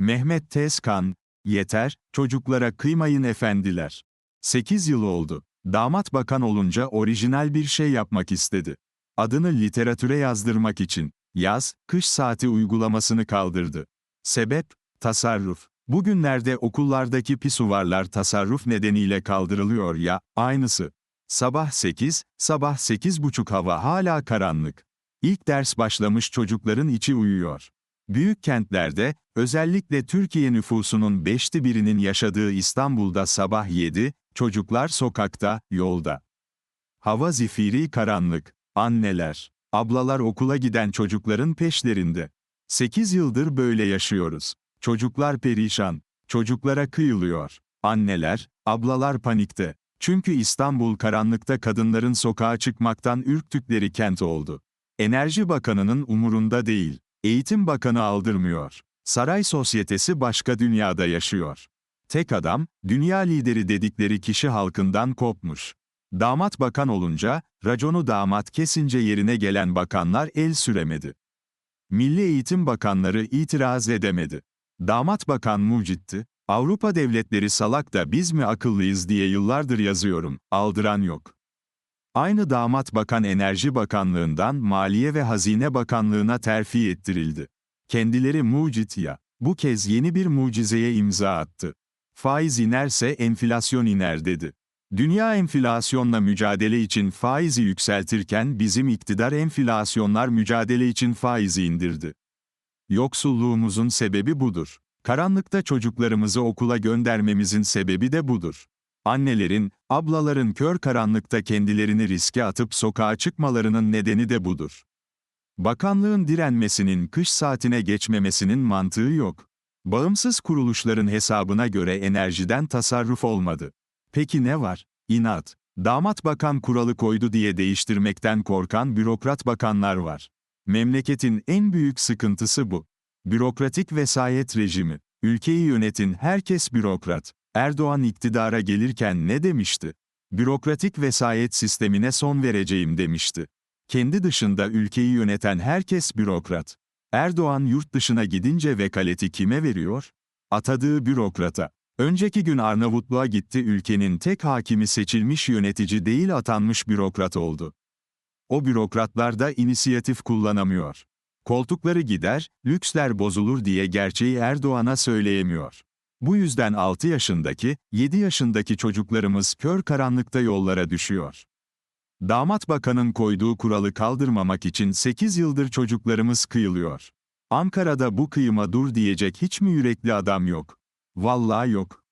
Mehmet Tezkan, yeter, çocuklara kıymayın efendiler. 8 yıl oldu. Damat bakan olunca orijinal bir şey yapmak istedi. Adını literatüre yazdırmak için, yaz, kış saati uygulamasını kaldırdı. Sebep, tasarruf. Bugünlerde okullardaki pisuvarlar tasarruf nedeniyle kaldırılıyor ya, aynısı. Sabah 8, sabah 8.30 hava hala karanlık. İlk ders başlamış çocukların içi uyuyor. Büyük kentlerde, özellikle Türkiye nüfusunun beşte birinin yaşadığı İstanbul'da sabah 7, çocuklar sokakta, yolda. Hava zifiri karanlık, anneler, ablalar okula giden çocukların peşlerinde. 8 yıldır böyle yaşıyoruz. Çocuklar perişan, çocuklara kıyılıyor. Anneler, ablalar panikte. Çünkü İstanbul karanlıkta kadınların sokağa çıkmaktan ürktükleri kent oldu. Enerji Bakanı'nın umurunda değil. Eğitim Bakanı aldırmıyor. Saray sosyetesi başka dünyada yaşıyor. Tek adam, dünya lideri dedikleri kişi halkından kopmuş. Damat bakan olunca, raconu damat kesince yerine gelen bakanlar el süremedi. Milli Eğitim Bakanları itiraz edemedi. Damat bakan mucitti, Avrupa devletleri salak da biz mi akıllıyız diye yıllardır yazıyorum, aldıran yok. Aynı damat bakan Enerji Bakanlığından Maliye ve Hazine Bakanlığına terfi ettirildi. Kendileri mucit ya, bu kez yeni bir mucizeye imza attı. Faiz inerse enflasyon iner dedi. Dünya enflasyonla mücadele için faizi yükseltirken bizim iktidar enflasyonlar mücadele için faizi indirdi. Yoksulluğumuzun sebebi budur. Karanlıkta çocuklarımızı okula göndermemizin sebebi de budur. Annelerin, ablaların kör karanlıkta kendilerini riske atıp sokağa çıkmalarının nedeni de budur. Bakanlığın direnmesinin kış saatine geçmemesinin mantığı yok. Bağımsız kuruluşların hesabına göre enerjiden tasarruf olmadı. Peki ne var? İnat. Damat bakan kuralı koydu diye değiştirmekten korkan bürokrat bakanlar var. Memleketin en büyük sıkıntısı bu. Bürokratik vesayet rejimi. Ülkeyi yönetin herkes bürokrat. Erdoğan iktidara gelirken ne demişti? Bürokratik vesayet sistemine son vereceğim demişti. Kendi dışında ülkeyi yöneten herkes bürokrat. Erdoğan yurt dışına gidince vekaleti kime veriyor? Atadığı bürokrata. Önceki gün Arnavutluğa gitti ülkenin tek hakimi seçilmiş yönetici değil atanmış bürokrat oldu. O bürokratlar da inisiyatif kullanamıyor. Koltukları gider, lüksler bozulur diye gerçeği Erdoğan'a söyleyemiyor. Bu yüzden 6 yaşındaki, 7 yaşındaki çocuklarımız kör karanlıkta yollara düşüyor. Damat bakanın koyduğu kuralı kaldırmamak için 8 yıldır çocuklarımız kıyılıyor. Ankara'da bu kıyıma dur diyecek hiç mi yürekli adam yok? Vallahi yok.